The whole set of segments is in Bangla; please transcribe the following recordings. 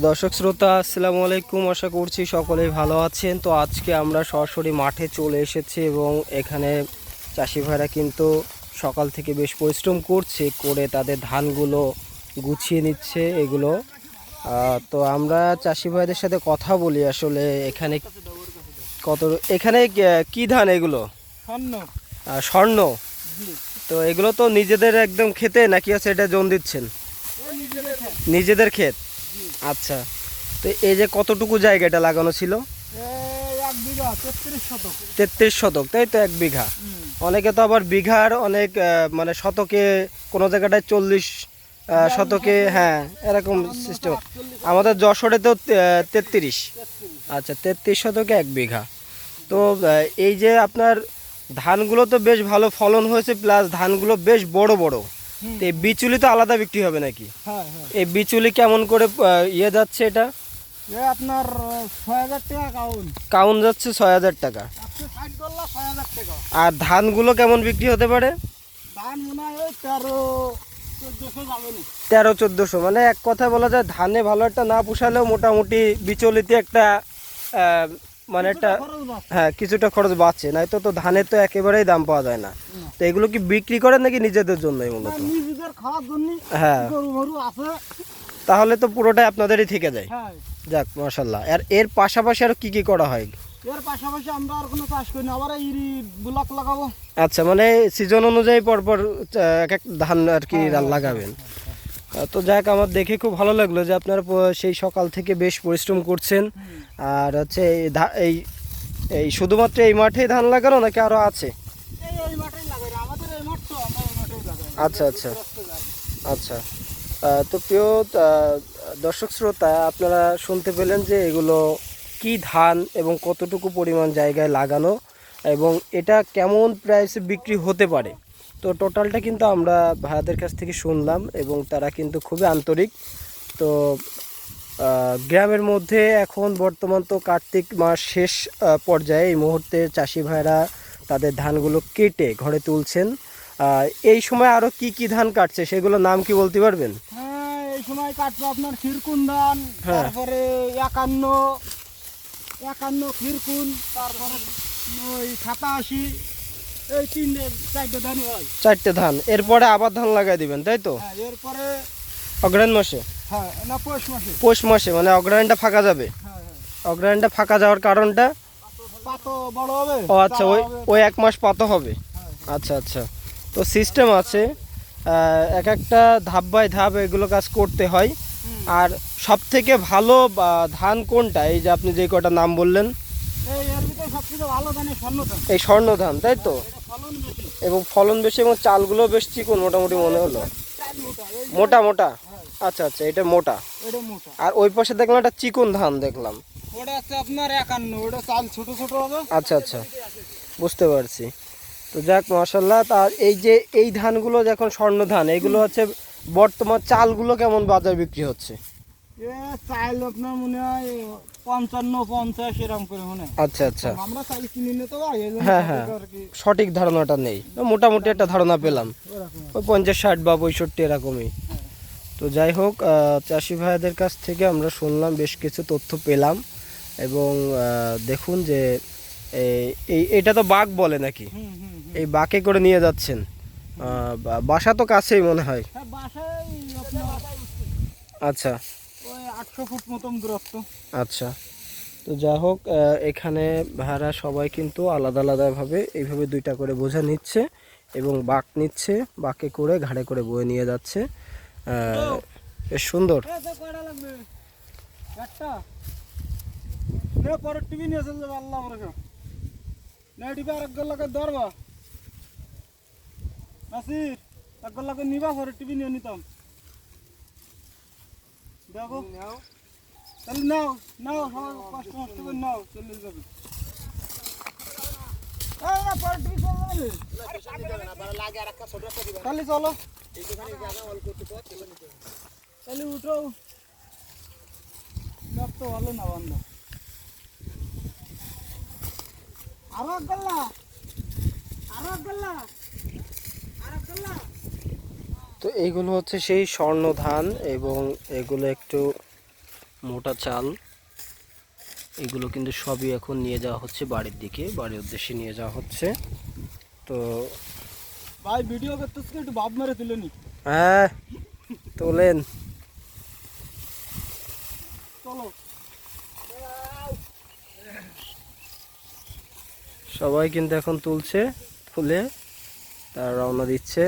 দর্শক শ্রোতা আসসালামু আলাইকুম। আশা করছি সকলেই ভালো আছেন। তো আজকে আমরা সরাসরি মাঠে চলে এসেছি এবং এখানে চাষি ভাইরা কিন্তু সকাল থেকে বেশ পরিশ্রম করছে করে তাদের ধানগুলো গুছিয়ে নিচ্ছে এগুলো। তো আমরা চাষি ভাইদের সাথে কথা বলি আসলে এখানে কত এখানে কি- কি ধান এগুলো? স্বর্ণ। স্বর্ণ? তো এগুলো তো নিজেদের একদম খেতে নাকি আছে এটা জন দিচ্ছেন? নিজেদের ক্ষেত। আচ্ছা। তো এই যে কতটুকু জায়গাটা লাগানো ছিল? তেত্রিশ শতক। তাই তো এক বিঘা? অনেকে তো আবার বিঘার অনেক মানে শতকে কোনো জায়গাটায় চল্লিশ শতকে হ্যাঁ এরকম সিস্টেম আমাদের যশোরে তো তেত্রিশ। আচ্ছা তেত্রিশ শতকে এক বিঘা। তো এই যে আপনার ধানগুলো তো বেশ ভালো ফলন হয়েছে প্লাস ধানগুলো বেশ বড় বড়। তো এই বিচুলি তো আলাদা বিক্রি হবে নাকি? হ্যাঁ হ্যাঁ। এই বিচুলি কেমন করে ইয়ে যাচ্ছে এটা? আপনার আহ, ছয় হাজার টাকা কাউন কাউন যাচ্ছে ছয় হাজার টাকা। আর ধানগুলো কেমন বিক্রি হতে পারে? মনে হয় তেরো চোদ্দশো তেরো চোদ্দোশো। মানে এক কথা বলা যায় ধানে ভালো একটা না পুষালেও মোটামুটি বিচলিতে একটা মানে একটা হ্যাঁ কিছুটা খরচ বাঁচে নয়তো তো ধানের তো একেবারেই দাম পাওয়া যায় না। তো এগুলো কি বিক্রি করেন নাকি নিজেদের জন্যই মূলত? জন্য হ্যাঁ। গরু গরু আছে। তাহলে তো পুরোটাই আপনাদেরই থেকে যায়। হ্যাঁ। যাক মাশাল্লাহ আর এর পাশাপাশি আর কি কি করা হয়? এর পাশাপাশি আমরা আর কোনো চাষ করি না। আবার ইরি ব্লক লাগাবো। আচ্ছা মানে সিজন অনুযায়ী পরপর এক এক ধান আর কি হ্যাঁ, হ্যাঁ, লাগাবেন আহ, তো যাক আমার দেখে খুব ভালো লাগল যে আপনারা সেই সকাল থেকে বেশ পরিশ্রম করছেন। আর হচ্ছে এই ধা- এই শুধুমাত্র এই মাঠেই ধান লাগানো নাকি আরও আছে? আচ্ছা আচ্ছা। আচ্ছা। তো প্রিয় দর্শক শ্রোতা আপনারা শুনতে পেলেন যে এগুলো কি ধান এবং কতটুকু পরিমাণ জায়গায় লাগানো এবং এটা কেমন প্রাইসে বিক্রি হতে পারে? তো টোটালটা কিন্তু আমরা ভাইয়াদের কাছ থেকে শুনলাম এবং তারা কিন্তু খুবই আন্তরিক। তো গ্রামের মধ্যে এখন বর্তমান তো কার্তিক মাস শেষ পর্যায়ে। এই মুহূর্তে চাষি ভাইরা তাদের ধানগুলো কেটে ঘরে তুলছেন। এই সময় আরও কি কি ধান কাটছে সেগুলো নাম কি বলতে পারবেন? হ্যাঁ এই সময় কাটছে আপনার খিরকুন ধান হ্যাঁ। তারপরে একান্ন একান্ন খিরকুন তারপরে ওই সাতাশি। চারটে ধান এরপরে আবার ধান লাগাই দিবেন তাই তো? হ্যাঁ এরপরে অগ্রায়ণ মাসে? হ্যাঁ না পৌষ মাসে। পৌষ মাসে মানে অগ্রায়ণটা ফাঁকা যাবে? হ্যাঁ হ্যাঁ। ফাঁকা যাওয়ার কারণটা? ও আচ্ছা ওই ওই এক মাস পাতা হবে? আচ্ছা আচ্ছা। তো সিস্টেম আছে এক একটা ধাপ বাই ধাপ এগুলো কাজ করতে হয়। আর সব থেকে ভালো ধান কোনটা? এই যে আপনি যে কটা নাম বললেন এই এর ভিতরে সবচেয়ে ভালো ধানের স্বর্ণ ধান এই স্বর্ণ ধান তাই তো? এবং ফলন বেশি এবং চালগুলো বেশ চিকন মোটামুটি মনে হলো। মোটা মোটা আচ্ছা আচ্ছা এটা মোটা। আর ওই পাশে দেখলাম একটা চিকন ধান দেখলাম। ওটা হচ্ছে আপনার একান্ন ওটা চাল ছোট ছোট হবে। আচ্ছা আচ্ছা বুঝতে পারছি। তো যাক মাসাল্লাহ তার এই যে এই ধানগুলো যখন স্বর্ণ ধান এইগুলো হচ্ছে বর্তমান চালগুলো কেমন বাজার বিক্রি হচ্ছে? এ চাল আপনার মনে হয় পঞ্চান্ন পঞ্চাশ এরকম করে মনে আচ্ছা আচ্ছা। আমরা কিনে হ্যাঁ, হ্যাঁ। সঠিক ধারণাটা নেই। মোটামুটি একটা ধারণা পেলাম। ওই পঞ্চাশ ষাট বা পঁয়ষট্টি এরকমই। তো যাই হোক চাষি ভাইদের কাছ থেকে আমরা শুনলাম বেশ কিছু তথ্য পেলাম। এবং দেখুন যে এই- এটা তো বাঘ বলে নাকি। এই বাঘে করে নিয়ে যাচ্ছেন। বাসা তো কাছেই মনে হয়। হ্যাঁ আচ্ছা। আটশো ফুট মতন দূরত্ব। আচ্ছা। তো যা হোক এখানে ভাড়া সবাই কিন্তু আলাদা আলাদাভাবে এইভাবে দুইটা করে বোঝা নিচ্ছে এবং বাঁক নিচ্ছে বাঁকে করে ঘাড়ে করে বয়ে নিয়ে যাচ্ছে। বেশ সুন্দর। নিবা পরের টিভি নিয়ে নিতাম। দেখো। তাহলে নাও নাও সবাই কষ্ট মষ্ট করে নাও চলে যাবে। তাহলে চলো। তাহলে উঠো। তো ভালো না বান্ধব আরও গল্লা আরও গল্লা তো এইগুলো হচ্ছে সেই স্বর্ণ ধান এবং এগুলো একটু মোটা চাল। এগুলো কিন্তু সবই এখন নিয়ে যাওয়া হচ্ছে বাড়ির দিকে বাড়ির উদ্দেশ্যে নিয়ে যাওয়া হচ্ছে। তো ভাই ভিডিও করতেছ একটু বাপ মেরে তুলে নি। হ্যাঁ তোলেন। চলো। সবাই কিন্তু এখন তুলছে তুলে তারা রওনা দিচ্ছে।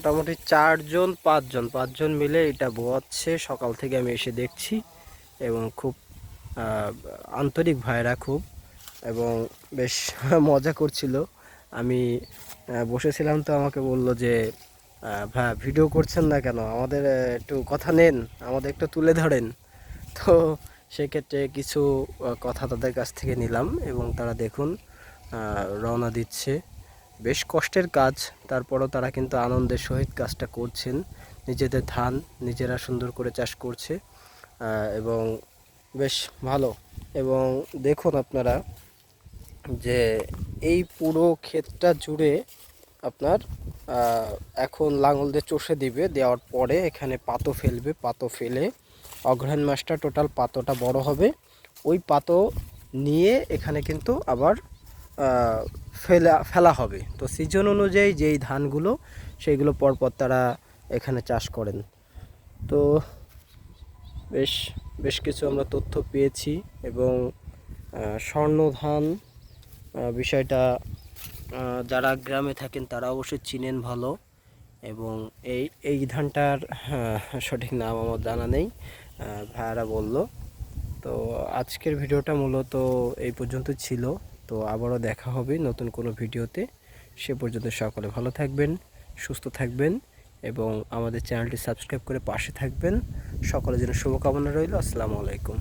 মোটামুটি চারজন, পাঁচজন পাঁচজন মিলে এটা বোয়াচ্ছে। সকাল থেকে আমি এসে দেখছি এবং খুব আন্তরিক ভাইরা খুব এবং বেশ মজা করছিল। আমি বসেছিলাম তো আমাকে বলল যে ভাই, ভিডিও করছেন না কেন? আমাদের একটু কথা নেন, আমাদের একটু তুলে ধরেন। তো সেক্ষেত্রে কিছু কথা তাদের কাছ থেকে নিলাম এবং তারা দেখুন রওনা দিচ্ছে। বেশ কষ্টের কাজ। তারপরও তারা কিন্তু আনন্দের সহিত কাজটা করছেন। নিজেদের ধান নিজেরা সুন্দর করে চাষ করছে এবং বেশ ভালো। এবং দেখুন আপনারা যে এই পুরো ক্ষেতটা জুড়ে আপনার এখন লাঙল দিয়ে চষে দিবে, দেওয়ার পরে এখানে পাতো ফেলবে, পাতো ফেলে অগ্রহায়ণ মাসটা টোটাল পাতোটা বড় হবে। ওই পাতো নিয়ে এখানে কিন্তু আবার ফেলা ফেলা হবে। তো সিজন অনুযায়ী যেই ধানগুলো, সেইগুলো পরপর তারা এখানে চাষ করেন। তো বেশ বেশ কিছু আমরা তথ্য পেয়েছি এবং স্বর্ণ ধান বিষয়টা যারা গ্রামে থাকেন তারা অবশ্যই চিনেন ভালো এবং এই এই ধানটার সঠিক নাম আমার জানা নেই ভাইয়ারা বলল। তো আজকের ভিডিওটা মূলত এই পর্যন্ত ছিল। তো আবারও দেখা হবে নতুন কোনো ভিডিওতে। সে পর্যন্ত সকলে ভালো থাকবেন, সুস্থ থাকবেন এবং আমাদের চ্যানেলটি সাবস্ক্রাইব করে পাশে থাকবেন। সকলের জন্য শুভকামনা রইল। আসসালামু আলাইকুম।